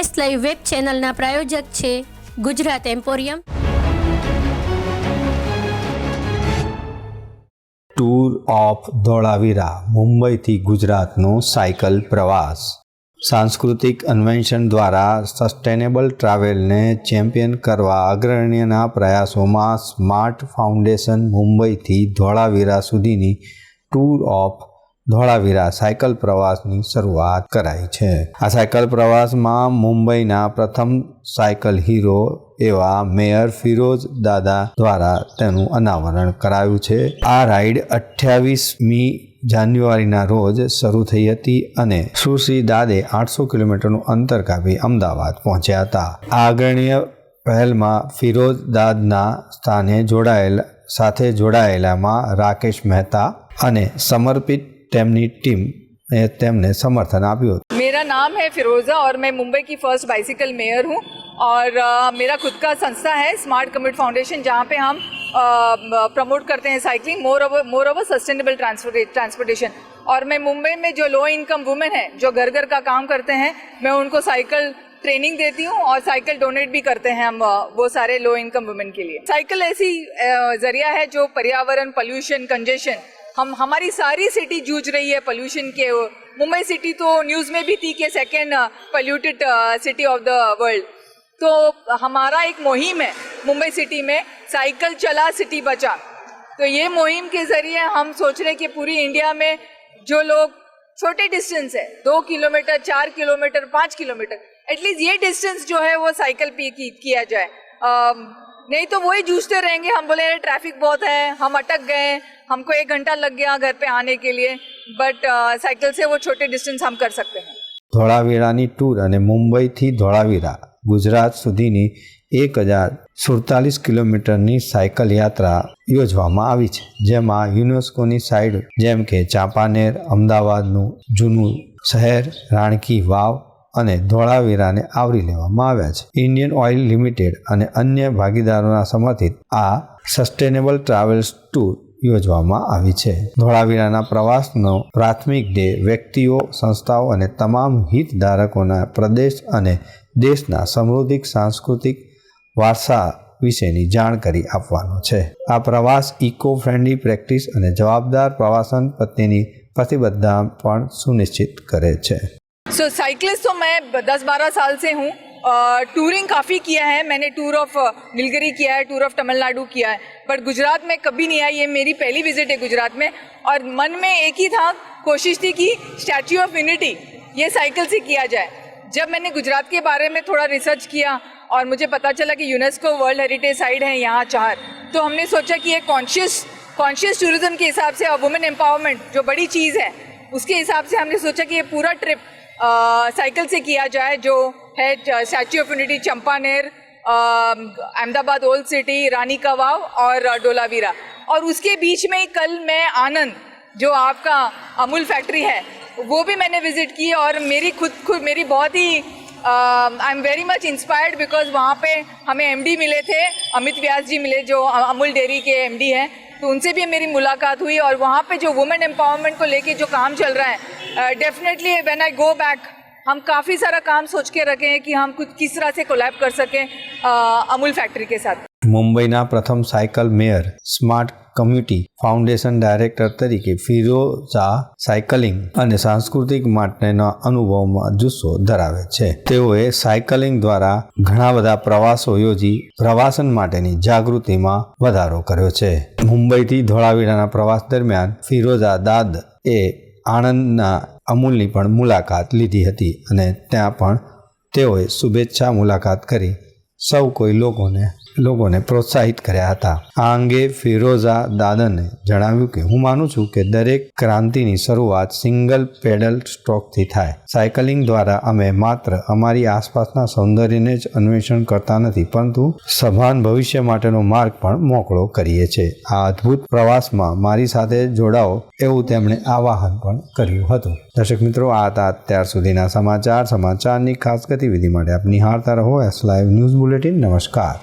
test live web ચેનલના પ્રાયોજક છે Gujarat emporium tour of Dholavira મુંબઈથી ગુજરાતનો સાયકલ પ્રવાસ સાંસ્કૃતિક અન્વેષણ દ્વારા સસ્ટેનેબલ ટ્રાવેલને ચેમ્પિયન કરવા અગ્રણ્યના પ્રયાસોમાં સ્માર્ટ ફાઉન્ડેશન મુંબઈથી ધોળાવીરા સુધીની ટૂર ઓફ ધોળાવીરા સાયકલ પ્રવાસની શરૂઆત કરાઈ છે આ સાયકલ પ્રવાસમાં મુંબઈના પ્રથમ સાયકલ હીરો એવા મેયર ફિરોઝ દાદા દ્વારા તેનું અનાવરણ કરાયું છે આ રાઇડ અઠ્યાવીસમી જાન્યુઆરીના રોજ શરૂ થઈ હતી અને સુશ્રી દાદે આઠસો કિલોમીટરનું અંતર કાપી અમદાવાદ પહોંચ્યા હતા આ આગ્રણીય પહેલમાં ફિરોઝ દાદના સ્થાને જોડાયેલા સાથે જોડાયેલામાં રાકેશ મહેતા અને સમર્પિત टीम ने टीम ने समर्थन આપ્યો મેરા નામ હે ફિરોઝા ઓર મે મુંબઈ કી ફર્સ્ટ બાઇસિકલ મેયર હું ઓર મેરા ખુદ કા સંસ્થા હે સ્માર્ટ કમિટ ફાઉન્ડેશન જહા પે હમ પ્રમોટ કરતે હે cycling more over more over sustainable transportation ઓર મે મુંબઈ મે જો લો ઇન્કમ વુમેન હે જો ઘર ઘર કા કામ કરતે હે મે ઉનકો સાયકલ ટ્રેનિંગ દેતી હું ઓર સાયકલ ડોનેટ ભી કરતે હે હમ વો سارے લો ઇન્કમ વુમેન કે લિયે સાયકલ એસી જરિયા હે જો પર્યાવરણ પોલ્યુશન કન્જેક્શન हम हमारी सारी सिटी जूझ रही है पोल्यूशन के मुंबई सिटी तो न्यूज़ में भी थी कि second polluted city of the world तो हमारा एक मुहिम है मुंबई सिटी में साइकिल चला सिटी बचा तो ये मुहिम के ज़रिए हम सोच रहे हैं कि पूरी इंडिया में जो लोग छोटे डिस्टेंस है दो किलोमीटर चार किलोमीटर पाँच किलोमीटर एटलीस्ट ये डिस्टेंस जो है वो साइकिल पे किया जाए नहीं तो वही जूझते रहेंगे हम बोले ट्रैफिक बहुत है हम अटक गए हमको एक घंटा लग गया घर पे आने के लिए બટ સાયકલ સે વો છોટે ડિસ્ટન્સ હમ કર સકતે હૈ ધોળાવીરાની ટૂર અને મુંબઈથી ધોળાવીરા ગુજરાત સુધીની એક હજાર સુડતાલીસ કિલોમીટરની સાયકલ યાત્રા યોજવામાં આવી છે જેમાં યુનેસ્કોની સાઇડ જેમ કે ચાંપાનેર અમદાવાદનું જૂનું શહેર રાણકી વાવ અને ધોળાવીરાને આવરી લેવામાં આવ્યા છે ઇન્ડિયન ઓઇલ લિમિટેડ અને અન્ય ભાગીદારોના સમર્થિત આ સસ્ટેનેબલ ટ્રાવેલ્સ ટૂર યોજવામાં આવી છે ધોળાવીરાના પ્રવાસનો પ્રાથમિક ડે વ્યક્તિઓ સંસ્થાઓ અને તમામ હિતધારકોના પ્રદેશ અને દેશના સમૃદ્ધિક સાંસ્કૃતિક વારસા વિશેની જાણકારી આપવાનો છે આ પ્રવાસ ઇકો ફ્રેન્ડલી પ્રેક્ટિસ અને જવાબદાર પ્રવાસન પ્રત્યેની પ્રતિબદ્ધતા પણ સુનિશ્ચિત કરે છે सो साइकिलिस्ट तो मैं 10-12 साल से हूँ टूरिंग काफ़ी किया है मैंने टूर ऑफ नीलगिरी किया है टूर ऑफ तमिलनाडु किया है बट गुजरात में कभी नहीं आई ये मेरी पहली विजिट है गुजरात में और मन में एक ही था कोशिश थी कि स्टैचू ऑफ यूनिटी ये साइकिल से किया जाए जब मैंने गुजरात के बारे में थोड़ा रिसर्च किया और मुझे पता चला कि यूनेस्को वर्ल्ड हेरिटेज साइट है यहाँ चार तो हमने सोचा कि ये कॉन्शियस कॉन्शियस टूरिज्म के हिसाब से और वुमेन एम्पावरमेंट जो बड़ी चीज़ है उसके हिसाब से हमने सोचा कि ये पूरा ट्रिप साइकिल से किया जाए जो है Statue of Unity Champaner Ahmedabad old city Rani कवाव और डोलावीरा और उसके बीच में कल मैं आनंद जो आपका अमूल फैक्ट्री है वो भी मैंने विज़िट की और मेरी खुद खुद मेरी बहुत ही I am very much inspired because वहाँ पे हमें एमडी मिले थे अमित व्यास जी मिले जो अमूल डेयरी के एमडी हैं तो उनसे भी मेरी मुलाकात हुई और वहाँ पे जो वुमेन एम्पावरमेंट को लेके जो काम चल रहा है definitely when I go back हम काफ़ी सारा काम सोच के रखे हैं कि हम कुछ किस तरह से कोलैब कर सकें uh, अमूल फैक्ट्री के साथ મુંબઈના પ્રથમ cycle mayor smart community foundation director તરીકે ફિરોઝા સાયકલિંગ અને સાંસ્કૃતિક માટેના અનુભવમાં જુસ્સો ધરાવે છે તેઓએ સાયકલિંગ દ્વારા ઘણા બધા પ્રવાસો યોજી પ્રવાસન માટેની જાગૃતિમાં વધારો કર્યો છે મુંબઈથી ધોળાવીરાના પ્રવાસ દરમિયાન ફિરોઝા દાદ એ આણંદના અમૂલની પણ મુલાકાત લીધી હતી અને ત્યાં પણ તેઓએ શુભેચ્છા મુલાકાત કરી સૌ કોઈ લોકોને લોકોને પ્રોત્સાહિત કર્યા હતા આ અંગે ફિરોઝા દાદને જણાવ્યું કે હું માનું છું કે દરેક ક્રાંતિની શરૂઆત સિંગલ પેડલ સ્ટ્રોકથી થાય સાયકલિંગ દ્વારા અમે માત્ર અમારી આસપાસના સૌંદર્યને જ અન્વેષણ કરતા નથી પરંતુ સભાન ભવિષ્ય માટેનો માર્ગ પણ મોકળો કરીએ છીએ આ અદ્ભુત પ્રવાસમાં મારી સાથે જોડાઓ એવું તેમણે આવાહન પણ કર્યું હતું દર્શક મિત્રો આ હતા અત્યાર સુધીના સમાચાર સમાચારની ખાસ ગતિવિધિ માટે આપ નિહાળતા રહો એસ લાઈવ ન્યૂઝ બુલેટિન નમસ્કાર